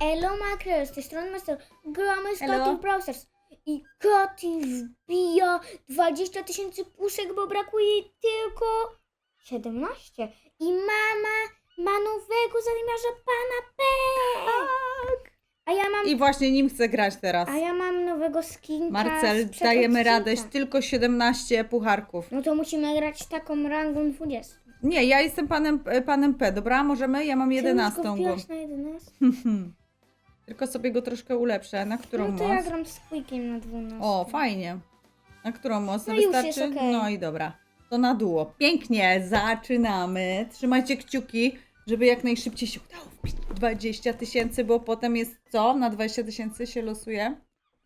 Elo Makrel z tej strony Master. Gramy z. Katy Browsers. I Katy wbija 20 tysięcy puszek, bo brakuje jej tylko 17. I mama ma nowego zadymiarza pana P. A ja mam, I właśnie nim chcę grać teraz. a ja mam nowego skinka Marcel, sprzed dajemy odcinka. radę, tylko 17 pucharków. No to musimy grać taką rangą 20. Nie, ja jestem panem, panem P, dobra? Możemy? Ja mam 11 Czemu go. go wbiłaś na 11? Tylko sobie go troszkę ulepszę. Na którą No to ja moc? gram z Quickiem na 12. O, fajnie. Na którą moc? No już Wystarczy? jest okej. No i dobra. To na duo. Pięknie, zaczynamy. Trzymajcie kciuki, żeby jak najszybciej się udało wbić 20 tysięcy, bo potem jest co? Na 20 tysięcy się losuje?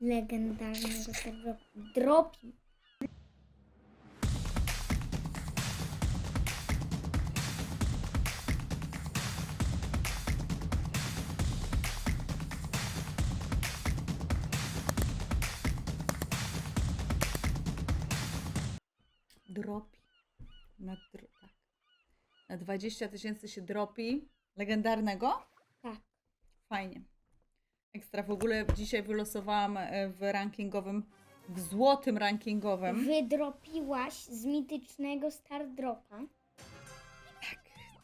legendarnego tego dropi. Dropi. Na, dro- tak. na 20 tysięcy się dropi. Legendarnego? Tak. Fajnie. Ekstra. W ogóle dzisiaj wylosowałam e, w rankingowym, w złotym rankingowym. Wydropiłaś z mitycznego Star Dropa.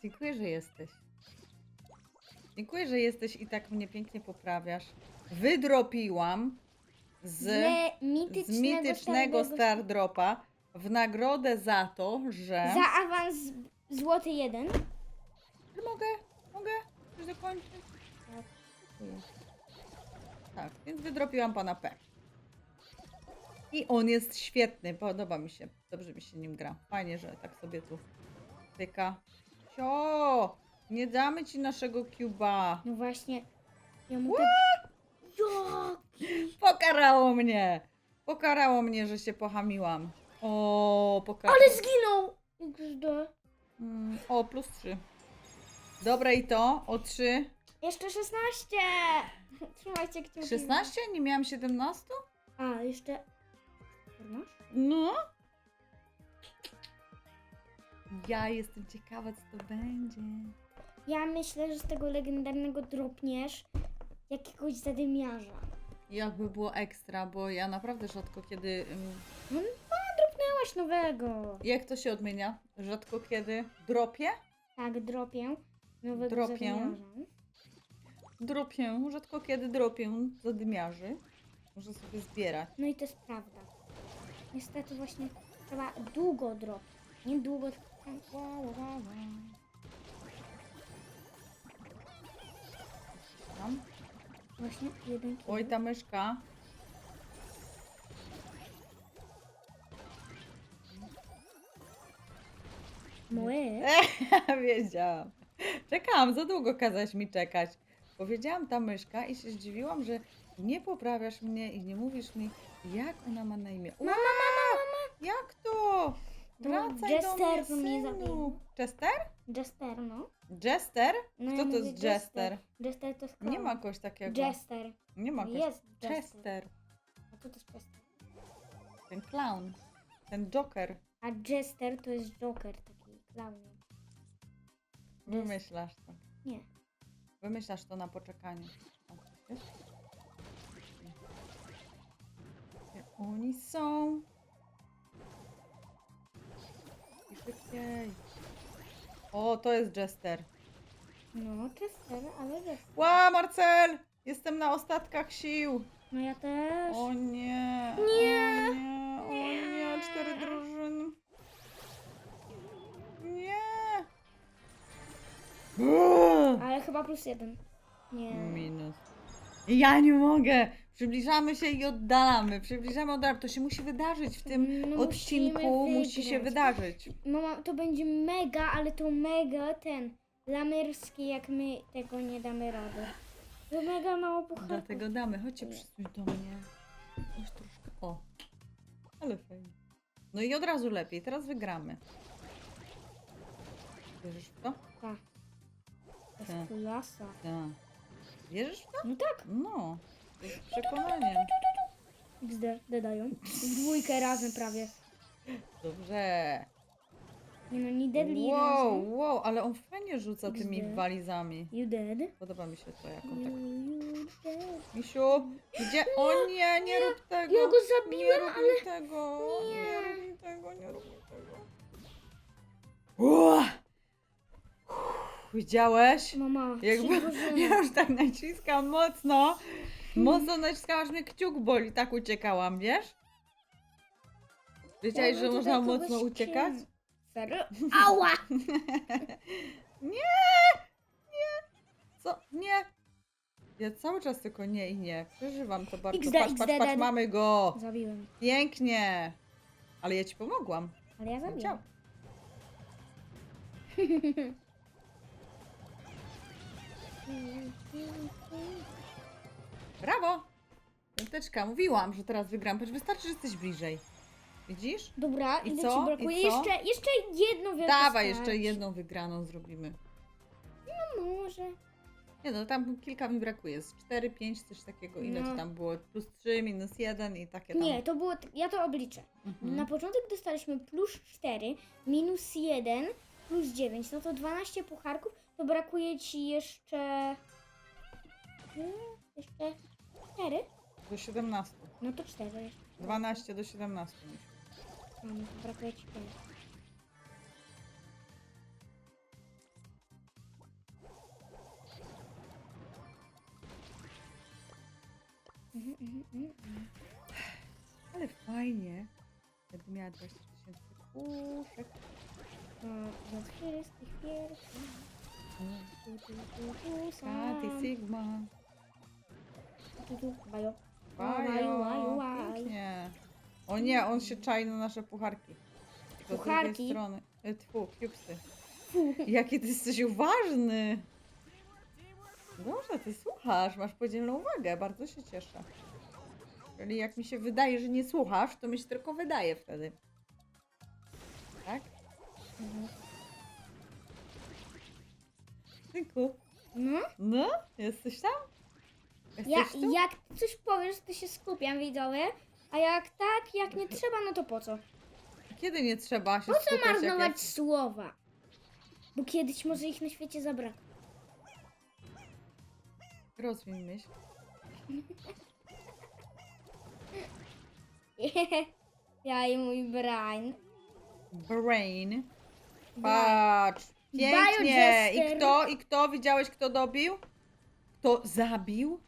Dziękuję, że jesteś. Dziękuję, że jesteś i tak mnie pięknie poprawiasz. Wydropiłam z, Z mitycznego, z mitycznego Stardropa- Star Dropa w nagrodę za to, że... Za awans złoty jeden. Czy Mogę? Mogę? Coś dokończyć? Dziękuję. Tak, więc wydropiłam pana P. I on jest świetny, podoba mi się. Dobrze mi się nim gra. Fajnie, że tak sobie tu tyka. Cio! Nie damy ci naszego cuba. No właśnie. Ja mu tak... Pokarało mnie! Pokarało mnie, że się pohamiłam. O, pokarało. Ale zginął! XD. Mm, o, plus 3. Dobra i to, o 3. Jeszcze 16! Trzymajcie kciuki. 16? Nie miałam 17? A, jeszcze... 14? No. Ja jestem ciekawa, co to będzie. Ja myślę, że z tego legendarnego dropniesz jakiegoś zadymiarza. Jakby było ekstra, bo ja naprawdę rzadko kiedy. ym, Dropnęłaś nowego. Jak to się odmienia? Rzadko kiedy dropię? Tak, dropię nowego Dropię. zadymiarza. Dropię, rzadko kiedy dropię zadymiarzy. Muszę sobie zbierać. No i to jest prawda. Niestety właśnie trzeba długo dropić. Nie długo, tylko. Tam. Właśnie jeden. Oj, ta myszka. Moje? Wiedziałam. Czekałam, za długo kazać mi czekać. Powiedziałam ta myszka i się zdziwiłam, że nie poprawiasz mnie i nie mówisz mi, jak ona ma na imię. Mama, mama, mama. Jak to? Wracaj Jester do by mnie, mnie synu. zabił. Jester? Jester, no. Jester? no Kto ja to mówię jest Jester? Jester to jest Nie ma kogoś takiego. Jester. Nie ma kogoś. Jest Jester. Chester. A co to jest Jester? Ten clown. Ten Joker. A Jester to jest Joker, taki clown. Wymyślasz to. Nie. Wymyślasz to na poczekanie. O, wiesz? Gdzie oni są? I szybciej. O, to jest Jester. No, Jester, ale Jester. Ła, Marcel! Jestem na ostatkach sił. No ja też. O nie. Nie. O nie. O nie. Cztery drużyny. Uuu. Ale chyba plus jeden. Nie. Minus. Ja nie mogę. Przybliżamy się i oddalamy. Przybliżamy, oddalamy. To się musi wydarzyć w tym No odcinku. Musi się wygrać. wydarzyć. Mama, to będzie mega, ale to mega ten lamerski, jak my tego nie damy rady. To mega mało pucharków. Dlatego damy. Chodźcie, przysuń do mnie. Już troszkę. O. Ale fajnie. No i od razu lepiej. Teraz wygramy. Wierzysz w to? Tak. Tak. klasa. Tak. Wierzysz w to? No tak. No. To jest przekonanie. XD, dodają. W dwójkę razem prawie. Dobrze. Nie no, nie deadly Wow, razem. wow, ale on fajnie rzuca tymi walizami. You dead? Podoba mi się to, jak on You, tak you Misiu, gdzie? O nie, nie rób tego. Ja go zabiłem, nie rób ale... tego. Nie. Nie rób mi tego, nie rób mi tego. Ua! Widziałeś? Mama, Jakby ja już tak naciskam mocno. Mocno naciskałam, aż mnie kciuk boli. Tak uciekałam, wiesz? Wiedziałeś, że można mocno uciekać? Serio? Ała! Nie! Nie! Co? Nie! Ja cały czas tylko nie i nie. Przeżywam to bardzo. XD, patrz, patrz, XD, patrz, mamy go! Zabiłem. Pięknie! Ale ja ci pomogłam. Ale ja Ciao. Brawo! Piąteczka, mówiłam, że teraz wygram. Patrz, wystarczy, że jesteś bliżej. Widzisz? Dobra, I ile co? ci brakuje? I co? Jeszcze, jeszcze jedno wielkie Dawaj, jeszcze jedną wygraną zrobimy. No może. Nie no, tam kilka mi brakuje. Z 4, 5, coś takiego. Ile No. to tam było? Plus 3, minus 1 i takie tam. Nie, to było, ja to obliczę. Mhm. Na początek dostaliśmy plus 4, minus 1, plus 9. No to 12 pucharków, to brakuje ci jeszcze... Nie, Jeszcze 4? Do 17. No to 4 jeszcze. 12 do 17. myślę. No, no to brakuje ci 5. Mhm, mhm, mhm, mhm. Ale fajnie. Jakby miała 20 tysięcy puszek. To za wszystkich pierwszych. Sam. Sigma. Bajo. Bajo. Pięknie. O nie, on się czai na nasze pucharki. To Z Pucharki? drugiej strony. E, Tfu, cubesy. Jaki ty jesteś uważny. Dobrze, ty słuchasz, masz podzielną uwagę, bardzo się cieszę. Czyli jak mi się wydaje, że nie słuchasz, to mi się tylko wydaje wtedy. Tak? Mhm. No, No, jesteś tam? ja, Jesteś tu? jak coś powiesz, to się skupiam, widzowie. A jak tak, jak nie trzeba, no to po co? Kiedy nie trzeba się Po co skupiać, jak marnować jest- słowa? Bo kiedyś może ich na świecie zabraknie. Rozwiń myśl. ja i mój brain. Brain. Patrz. Pięknie. I Biojester. kto? I kto? Widziałeś, kto dobił? Kto zabił?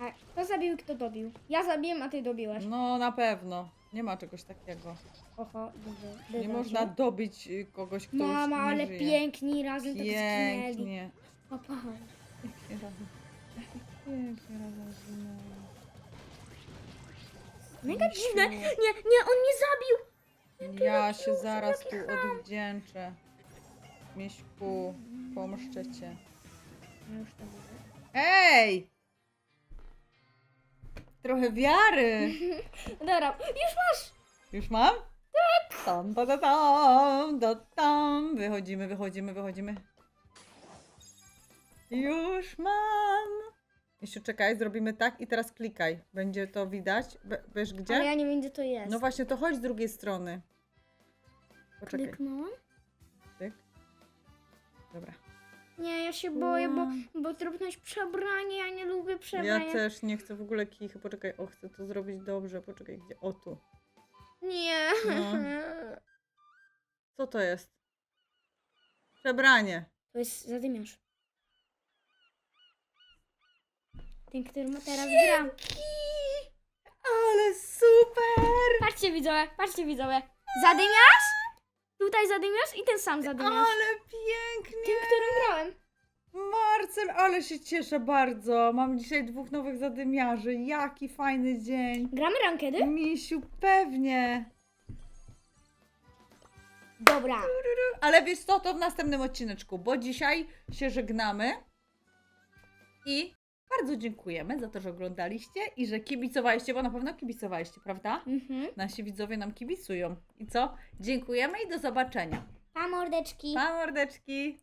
A kto zabił, kto dobił? Ja zabiłem, a ty dobiłeś. No, na pewno. Nie ma czegoś takiego. Oho, dobrze. Nie można dobić y, kogoś, kto już Mama, nie ale żyje. piękni razem tak zginęli. Pięknie. Papa. Pięknie razem. Pięknie razem zginęli. Mega Misiu. dziwne. Nie, nie, on mnie zabił. Ja się zaraz tu odwdzięczę. Miśku, pomszczę cię. Ja już to widzę. Ej! Trochę wiary. Dobra, już masz. Już mam? Tak. Tam, ta, ta, tam, ta, tam. Wychodzimy, wychodzimy, wychodzimy. Już mam. Misiu, czekaj, zrobimy tak i teraz klikaj. Będzie to widać. Be- Wiesz gdzie? Ale ja nie wiem, gdzie to jest. No właśnie, to chodź z drugiej strony. Poczekaj. Kliknąłem? Dobra. Nie, ja się boję, bo, bo trudność przebranie, ja nie lubię przebrania. Ja też nie chcę w ogóle kichy. Poczekaj, o, chcę to zrobić dobrze. Poczekaj, gdzie? O, tu. Nie. No. Co to jest? Przebranie. To jest zadymiarz. Ten, który ma teraz gram. Ale super! Patrzcie widzowie, patrzcie widzowie. Zadymiarz? Tutaj zadymiarz i ten sam zadymiarz. Ale pięknie! Tym, którym grałem. Marcel, ale się cieszę bardzo. Mam dzisiaj dwóch nowych zadymiarzy. Jaki fajny dzień. Gramy rankedy? Misiu, pewnie. Dobra. Ale wiesz co, to w następnym odcineczku, bo dzisiaj się żegnamy. I bardzo dziękujemy za to, że oglądaliście i że kibicowaliście, bo na pewno kibicowaliście, prawda? Mhm. Nasi widzowie nam kibicują. I co? Dziękujemy i do zobaczenia. Pa mordeczki. Pa mordeczki!